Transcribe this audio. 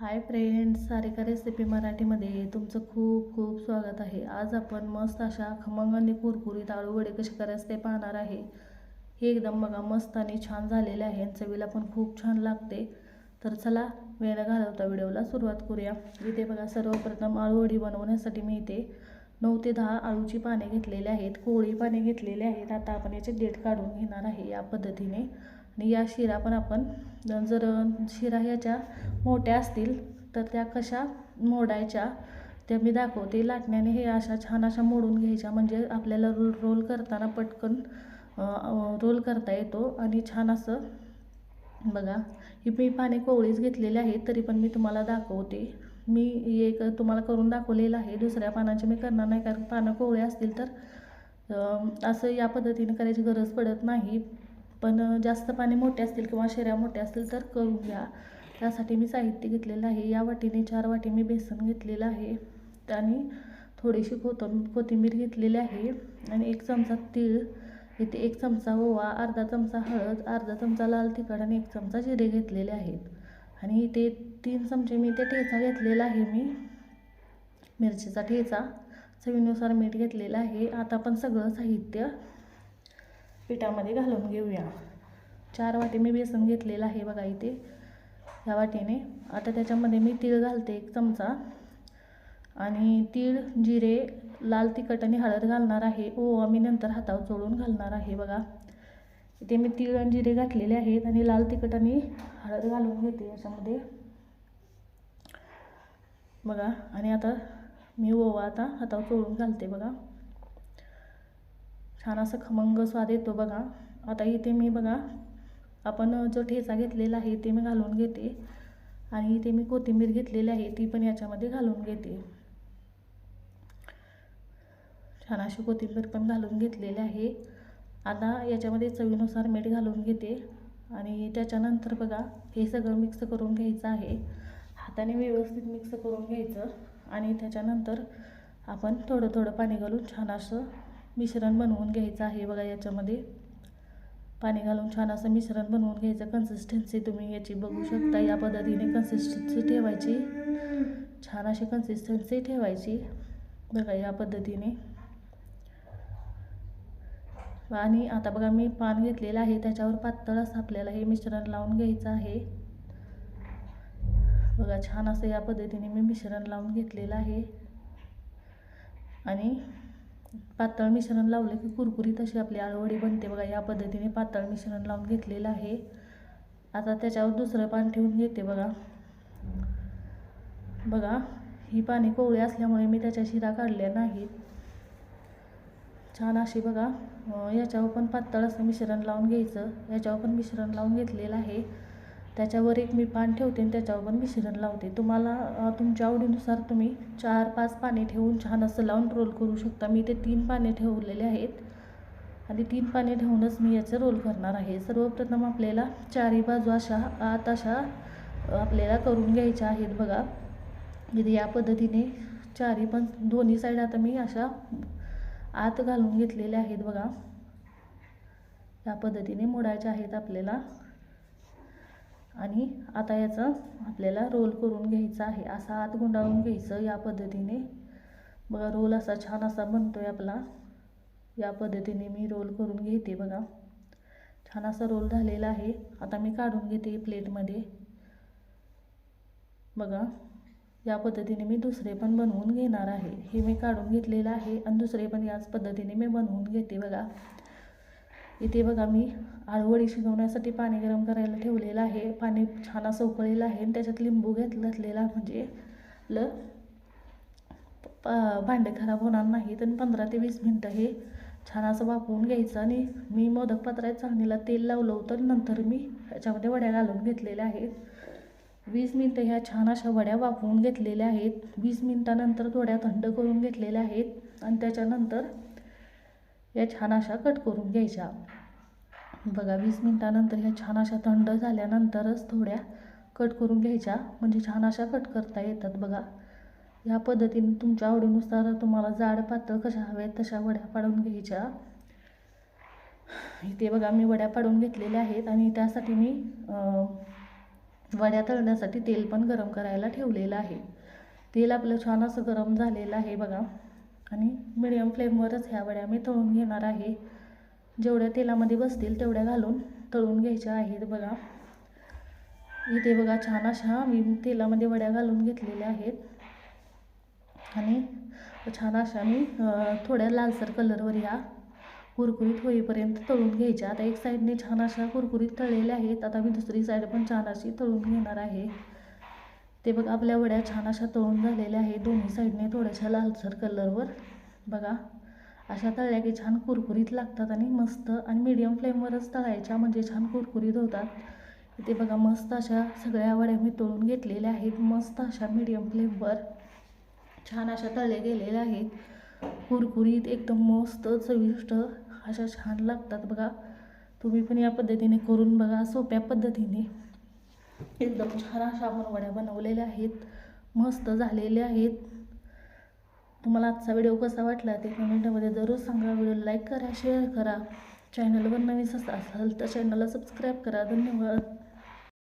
Hi friends Sarika recipe मराठीमध्ये तुमचं खूप खूप स्वागत आहे. आज आपण मस्त अशा खमंग आणि कुरकुरीत आळू वडे कसे करायचे ते पाहणार आहे. हे एकदम बघा मस्त आणि छान झालेले आहे आणि चवीला पण खूप छान लागते. तर चला वेळ घालवता व्हिडिओला सुरुवात करूया. इथे बघा सर्वप्रथम आळूवडी बनवण्यासाठी मी इथे नऊ ते दहा आळूची पाने घेतलेले आहेत. कोळी पाने घेतलेले आहेत. आता आपण याचे देठ काढून घेणार आहे या पद्धतीने. आणि या शिरा पण आपण जर शिरा ह्याच्या मोठ्या असतील तर त्या कशा मोडायच्या त्या मी दाखवते. लाटण्याने हे अशा छान अशा मोडून घ्यायच्या म्हणजे आपल्याला रोल रोल करताना पटकन रोल करता येतो आणि छान असं बघा ही मी पाने कोवळीच घेतलेली आहेत तरी पण मी तुम्हाला दाखवते. मी एक तुम्हाला करून दाखवलेलं आहे दुसऱ्या पानाचे मी करणार नाही कारण पानं कोवळे असतील तर असं या पद्धतीने करायची गरज पडत नाही. पण जास्त पाणी मोठे असतील किंवा शेऱ्या मोठ्या असतील तर करून घ्या त्यासाठी मी साहित्य घेतलेलं आहे. या वाटीने चार वाटी मी बेसन घेतलेलं आहे. आणि थोडीशी कोथं कोथिंबीर घेतलेली आहे. आणि एक चमचा तीळ इथे एक चमचा ओवा अर्धा चमचा हळद अर्धा चमचा लाल तिखट आणि एक चमचा जिरे घेतलेले आहेत. आणि इथे तीन चमचे मी ते ठेचा घेतलेला आहे मी. मिरचीचा ठेचा चवीनुसार मीठ घेतलेलं आहे. आता आपण सगळं साहित्य पिठामध्ये घालून घेऊया. चार वाटी मी बेसन घेतलेलं आहे बघा इथे ह्या वाटीने. आता त्याच्यामध्ये मी तीळ घालते एक चमचा. आणि तीळ जिरे लाल तिखट आणि हळद घालणार आहे. ओवा मी नंतर हातावर चोळून घालणार आहे बघा. इथे मी तीळ आणि जिरे घातलेले आहेत आणि लाल तिखट आणि हळद घालून घेते याच्यामध्ये. बघा आणि आता मी ओवा आता हातावर चोळून घालते बघा. छान असं खमंग स्वाद येतो बघा. आता इथे मी बघा आपण जो ठेचा घेतलेला आहे ते मी घालून घेते. आणि इथे मी कोथिंबीर घेतलेली आहे ती पण याच्यामध्ये घालून घेते. छान अशी कोथिंबीर पण घालून घेतलेली आहे. आता याच्यामध्ये चवीनुसार मीठ घालून घेते. आणि त्याच्यानंतर बघा हे सगळं मिक्स करून घ्यायचं आहे. हाताने व्यवस्थित मिक्स करून घ्यायचं. आणि त्याच्यानंतर आपण थोडं थोडं पाणी घालून छान असं मिश्रण बनवून घ्यायचं आहे बघा याच्यामध्ये. पाणी घालून छान असं मिश्रण बनवून घ्यायचं. कन्सिस्टन्सी तुम्ही याची बघू शकता. या पद्धतीने कन्सिस्टन्सी ठेवायची. छान अशी कन्सिस्टन्सी ठेवायची. बघा या पद्धतीने. आणि आता बघा मी पान घेतलेलं आहे. त्याच्यावर पातळ असं आपल्याला हे मिश्रण लावून घ्यायचं आहे. बघा छान असं या पद्धतीने मी मिश्रण लावून घेतलेलं आहे. आणि पातळ मिश्रण लावलं की कुरकुरीत अशी आपली आळूवडी बनते बघा या पद्धतीने पातळ मिश्रण लावून घेतलेलं आहे. आता त्याच्यावर दुसरं पान ठेवून घेते बघा. बघा ही पाणी कोवळी असल्यामुळे मी त्याच्या शिरा काढल्या नाहीत. छान अशी बघा याच्यावर पण पातळ असं मिश्रण लावून घ्यायचं. याच्यावर पण मिश्रण लावून घेतलेलं आहे. त्याच्यावर एक मी पान ठेवते आणि त्याच्यावर मिश्रण लावते. तुम्हाला तुमच्या आवडीनुसार तुम्ही चार पाच पाने ठेवून छान असं लावून रोल करू शकता. मी ते तीन पाने ठेवलेले आहेत. आणि तीन पाने ठेवूनच मी याचं रोल करणार आहे. सर्वप्रथम आपल्याला चारही बाजू अशा आत अशा आपल्याला करून घ्यायच्या आहेत बघा. म्हणजे या पद्धतीने चारही पण दोन्ही साईड आता मी अशा आत घालून घेतलेल्या आहेत बघा. या पद्धतीने मोडायच्या आहेत आपल्याला. आणि आता याचं आपल्याला रोल करून घ्यायचा आहे. असा आत गुंडाळून घ्यायचं या पद्धतीने. बघा रोल असा छान असा बनतो आहे आपला. या पद्धतीने मी रोल करून घेते बघा. छान असा रोल झालेला आहे. आता मी काढून घेते प्लेटमध्ये बघा या पद्धतीने मी दुसरे पण बनवून घेणार आहे. हे मी काढून घेतलेलं आहे आणि दुसरे पण याच पद्धतीने मी बनवून घेते बघा. इथे बघा मी आळूवडी शिजवण्यासाठी पाणी गरम करायला ठेवलेलं आहे. पाणी छान असं उकळलेलं आहे आणि त्याच्यात लिंबू घेत घातलेला म्हणजे ल भांडे खराब होणार नाहीत आणि पंधरा ते वीस मिनटं हे छान असं वापरून घ्यायचं आणि मी मोदक पात्रात चांगलीला तेल लावलं होतं नंतर मी ह्याच्यामध्ये वड्या घालून घेतलेल्या आहेत. वीस मिनटं ह्या छान अशा वड्या वापरून घेतलेल्या आहेत. वीस मिनटानंतर थोड्या थंड करून घेतलेल्या आहेत आणि त्याच्यानंतर या छान अशा कट करून घ्यायच्या. बघा वीस मिनटानंतर ह्या छान अशा थंड झाल्यानंतरच थोड्या कट करून घ्यायच्या. म्हणजे छान अशा कट करता येतात बघा. ह्या पद्धतीने तुमच्या आवडीनुसार तुम्हाला जाड पातळ कशा हव्यात तशा वड्या पाडून घ्यायच्या. इथे बघा मी वड्या पाडून घेतलेल्या आहेत आणि त्यासाठी मी वड्या तळण्यासाठी तेल पण गरम करायला ठेवलेलं आहे. तेल आपलं छान असं गरम झालेलं आहे बघा. आणि मिडियम फ्लेमवरच ह्या वड्या मी तळून घेणार आहे. जेवढ्या तेलामध्ये बसतील तेवढ्या घालून तळून घ्यायच्या आहेत बघा. इथे बघा छान अशा मी तेलामध्ये वड्या घालून घेतलेल्या आहेत. आणि छान अशा मी थोड्या लालसर कलरवर ह्या कुरकुरीत होईपर्यंत तळून घ्यायच्या. आता एक साईडने छान अशा कुरकुरीत तळलेल्या आहेत. आता मी दुसरी साईड पण छान अशी तळून घेणार आहे. ते बघा आपल्या वड्या छान अशा तळून झालेल्या आहेत. दोन्ही साईडने थोड्याशा लालसर कलरवर. बघा. अशा तळल्या की छान कुरकुरीत लागतात आणि मस्त आणि मीडियम फ्लेमवरच तळायच्या म्हणजे छान कुरकुरीत होतात. इथे बघा मस्त अशा सगळ्या वड्या मी तळून घेतलेल्या आहेत. मस्त अशा मीडियम फ्लेमवर छान अशा तळल्या गेलेल्या आहेत. कुरकुरीत एकदम मस्त चविष्ट अशा छान लागतात बघा. तुम्ही पण या पद्धतीने करून बघा सोप्या पद्धतीने. एकदम छान अशा आपण वड्या बनवलेल्या आहेत. मस्त झालेल्या आहेत. तुम्हाला आजचा व्हिडिओ कसा वाटला ते कमेंटमध्ये जरूर सांगा. व्हिडिओ लाईक करा शेअर करा. चॅनलवर नवीन असाल तर चॅनलला सबस्क्राईब करा. धन्यवाद.